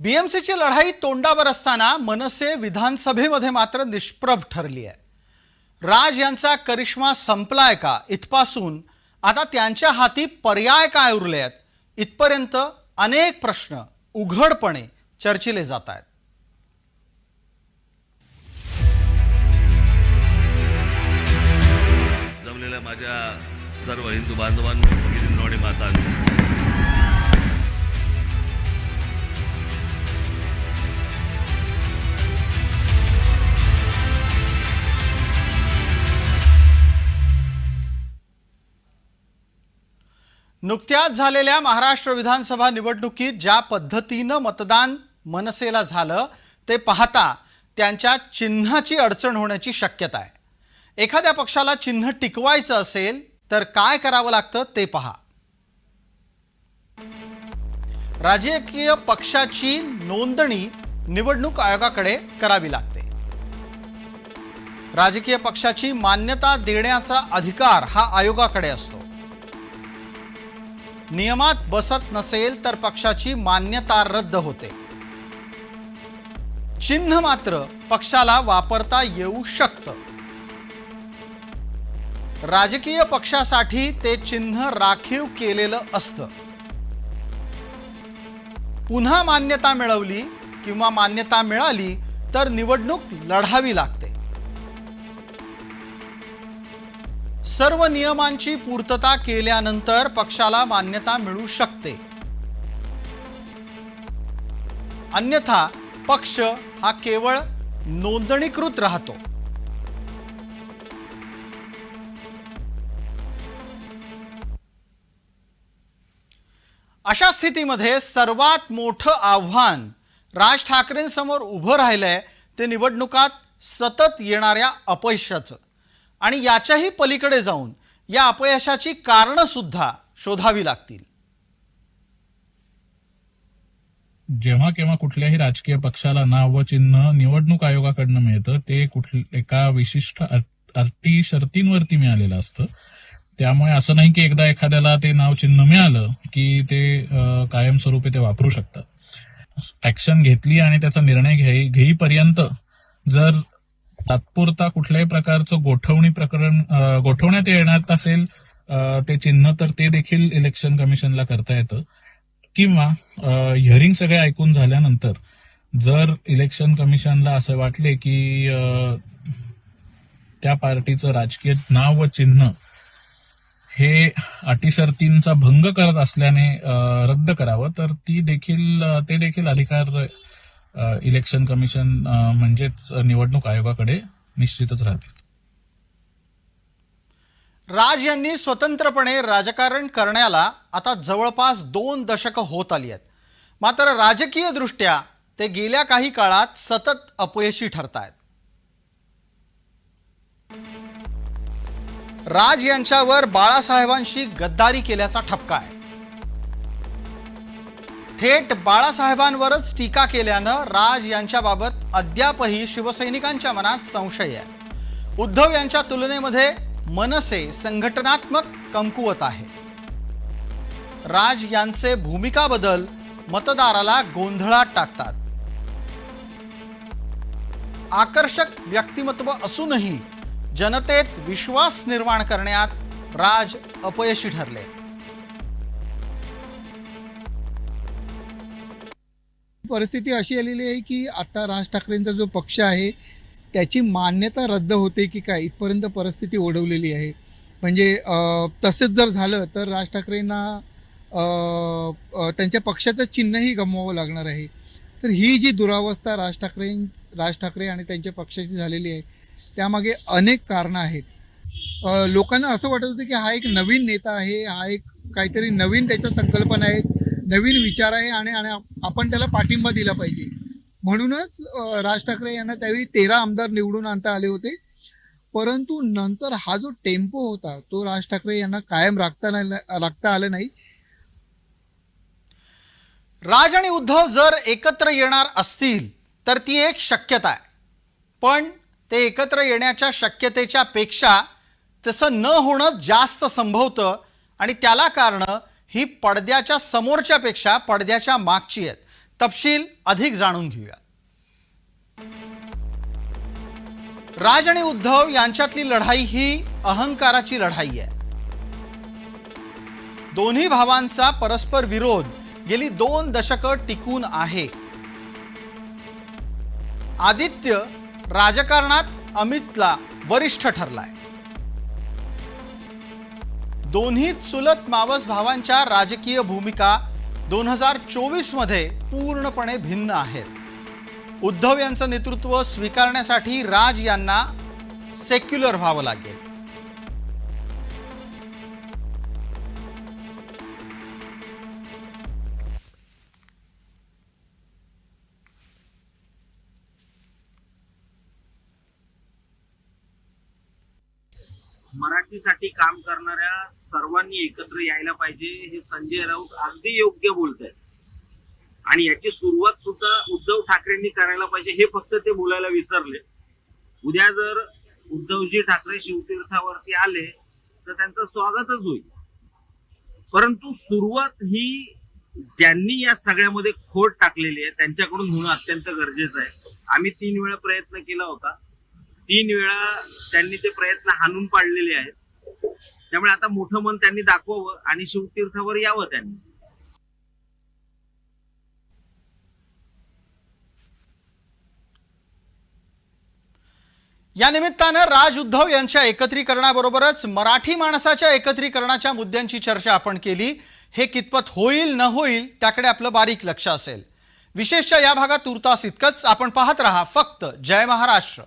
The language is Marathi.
बीएमसीची लढाई तोंडावर असताना मनसे विधानसभेमध्ये मात्र निष्प्रभ ठरली आहे. राज यांचा करिश्मा संपलाय का? इथपासून आता त्यांच्या हाती पर्याय काय उरले आहेत? इथपर्यंत अनेक प्रश्न उघडपणे चर्चिले जात आहेत. जमलेल्या माझ्या सर्व हिंदू बांधवांना नुकत्याच झालेल्या महाराष्ट्र विधानसभा निवडणुकीत ज्या पद्धतीनं मतदान मनसेला झालं ते पाहता त्यांच्या चिन्हाची अडचण होण्याची शक्यता आहे. एखाद्या पक्षाला चिन्ह टिकवायचं असेल तर काय करावं लागतं ते पहा. राजकीय पक्षाची नोंदणी निवडणूक आयोगाकडे करावी लागते. राजकीय पक्षाची मान्यता देण्याचा अधिकार हा आयोगाकडे असतो. नियमात बसत नसेल तर पक्षाची मान्यता रद्द होते. चिन्ह मात्र पक्षाला वापरता येऊ शकतं. राजकीय पक्षासाठी ते चिन्ह राखीव केलेलं असतं. पुन्हा मान्यता मिळवली किंवा मान्यता मिळाली तर निवडणूक लढावी लागते. सर्व नियमांची पूर्तता केल्यानंतर पक्षाला मान्यता मिळू शकते. अन्यथा पक्ष हा केवळ नोंदणीकृत राहतो. अशा स्थितीमध्ये सर्वात मोठं आव्हान राज ठाकरेंसमोर उभं राहिलंय ते निवडणुकात सतत येणाऱ्या अपयशाचं. आणि याच्याही पलीकडे जाऊन या अपयशाची कारणं सुद्धा शोधावी लागतील. जेव्हा केव्हा कुठल्याही राजकीय पक्षाला नाव व चिन्ह निवडणूक आयोगाकडनं मिळतं ते कुठल्या एका विशिष्ट अटी शर्तींवरती मिळालेलं असतं. त्यामुळे असं नाही की एकदा एखाद्याला ते नाव चिन्ह मिळालं की ते कायमस्वरूपी ते वापरू शकतात. ऍक्शन घेतली आणि त्याचा निर्णय घेई घेईपर्यंत जर तात्पुरता कुठल्याही प्रकारचं गोठवणी प्रकरण गोठवण्यात येणार असेल ते चिन्ह तर ते देखील इलेक्शन कमिशनला करता येतं. किंवा हिअरिंग सगळे ऐकून झाल्यानंतर जर इलेक्शन कमिशनला असं वाटले की त्या पार्टीचं राजकीय नाव व चिन्ह हे अटीशर्तींचा भंग करत असल्याने रद्द करावं तर ती देखील ते देखील अधिकार इलेक्शन कमिशन म्हणजेच निवडणूक आयोगाकडे निश्चितच राहतील. राज यांनी स्वतंत्रपणे राजकारण करण्याला आता जवळपास दोन दशकं होत आली आहेत. मात्र राजकीय दृष्ट्या ते गेल्या काही काळात सतत अपयशी ठरत आहेत राज यांच्यावर बाळासाहेबांशी गद्दारी केल्याचा ठपका आहे. थेट बाळासाहेबांवरच टीका केल्यानं राज यांच्याबाबत अद्यापही शिवसैनिकांच्या मनात संशय आहे. उद्धव यांच्या तुलनेमध्ये मनसे संघटनात्मक कमकुवत आहे. राज यांचे भूमिका बदल मतदाराला गोंधळात टाकतात. आकर्षक व्यक्तिमत्व असूनही जनतेत विश्वास निर्माण करण्यात राज अपयशी ठरले परिस्थिती अशी आलेली आहे की आता राज ठाकरेंचा जो पक्ष आहे त्याची मान्यता रद्द होते की काय? इथपर्यंत परिस्थिती ओढवलेली आहे. म्हणजे तसंच जर झालं तर राज ठाकरेंना त्यांच्या पक्षाचं चिन्हही गमवावं लागणार आहे. तर ही जी दुरावस्था राज ठाकरे राज ठाकरे आणि त्यांच्या पक्षाची झालेली आहे त्यामागे अनेक कारणं आहेत. लोकांना असं वाटत होतं की हा एक नवीन नेता आहे हा एक काहीतरी नवीन त्याच्या संकल्पना आहेत. नवीन विचार आहे आणि आपण त्याला पाठिंबा दिला पाहिजे. म्हणूनच राज ठाकरे यांना त्यावेळी तेरा आमदार निवडून आणता आले होते. परंतु नंतर हा जो टेम्पो होता तो राज ठाकरे यांना कायम राखता नाही- राखता आला नाही. राज आणि उद्धव जर एकत्र येणार असतील तर ती एक शक्यता आहे. पण ते एकत्र येण्याच्या शक्यतेच्या पेक्षा तसं न होणं जास्त संभवतं आणि त्याला कारणं ही पडद्याच्या समोरच्या पेक्षा पडद्याच्या मागची आहेत. तपशील अधिक जाणून घेऊया. राज आणि उद्धव यांच्यातली लढाई ही अहंकाराची लढाई आहे. दोन्ही भावांचा परस्पर विरोध गेली दोन दशकं टिकून आहे. आदित्य राजकारणात अमितला वरिष्ठ ठरलाय. दोन्ही चुलत मावस भावांच्या राजकीय भूमिका दोन हजार चोवीसमध्ये पूर्णपणे भिन्न आहेत. उद्धव यांचं नेतृत्व स्वीकारण्यासाठी राज यांना सेक्युलर व्हावं लागेल. मराठीसाठी काम करणाऱ्या सर्वांनी एकत्र यायला पाहिजे हे संजय राऊत अगदी योग्य बोलत आहेत आणि याची सुरुवात सुद्धा उद्धव ठाकरेंनी करायला पाहिजे हे फक्त ते बोलायला विसरले. उद्या जर उद्धवजी ठाकरे शिवतीर्थावरती आले तर त्यांचं स्वागतच होईल. परंतु सुरुवात ही ज्यांनी या सगळ्यामध्ये खोट टाकलेली आहे त्यांच्याकडून होणं अत्यंत गरजेचं आहे. आम्ही तीन वेळा प्रयत्न केला होता. तीन वेळा त्यांनी ते प्रयत्न हाणून पाडलेले आहेत. त्यामुळे आता मोठं मन त्यांनी दाखवावं आणि शिवतीर्थावर यावं त्यांनी. या निमित्तानं राज उद्धव यांच्या एकत्रीकरणाबरोबरच मराठी माणसाच्या एकत्रीकरणाच्या मुद्द्यांची चर्चा आपण केली. हे कितपत होईल न होईल त्याकडे आपलं बारीक लक्ष असेल. विशेषच्या या भागात तुर्तास इतकंच. आपण पाहत राहा फक्त जय महाराष्ट्र.